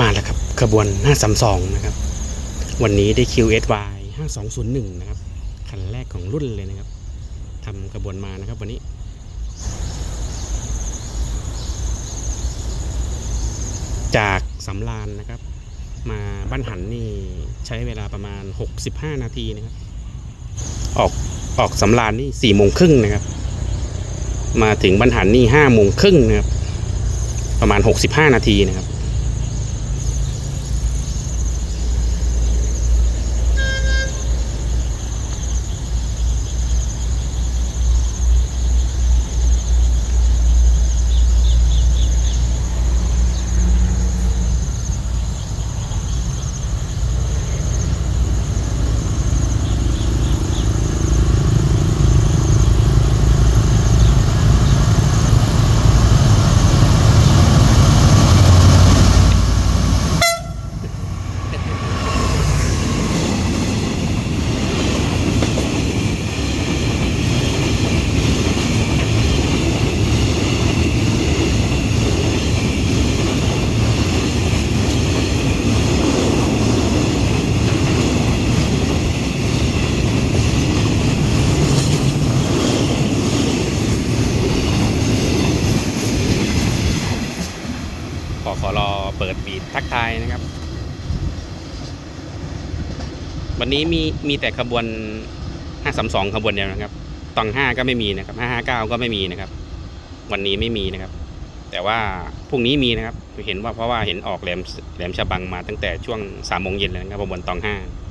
มาแล้วครับขบวน 532 นะครับ วันนี้ได้ QSY 5201 นะครับ คันแรกของรุ่นเลยนะครับทำขบวนมานะครับวันนี้ จากสำรานนะครับ มาบ้านหันนี่ใช้เวลาประมาณ 65 นาทีนะครับ ออกออกสำรานนี่4โมงครึ่งนะครับ มาถึงบ้านหันนี่5โมงครึ่งนะครับ ประมาณ 65 นาทีนะครับ ขอรอเปิดบีดทักทายนะครับ วันนี้มีมีแต่ขบวน 532 ขบวนเดียวนะครับตอง5ก็ไม่มีนะครับ 559 ก็ไม่มีนะครับ วันนี้ไม่มีนะครับ แต่ว่าพรุ่งนี้มีนะครับ เห็นว่าเพราะว่าเห็นออกแหลมแหลมฉบังมาตั้งแต่ช่วง3โมงเย็นแล้วนะครับขบวนตอง5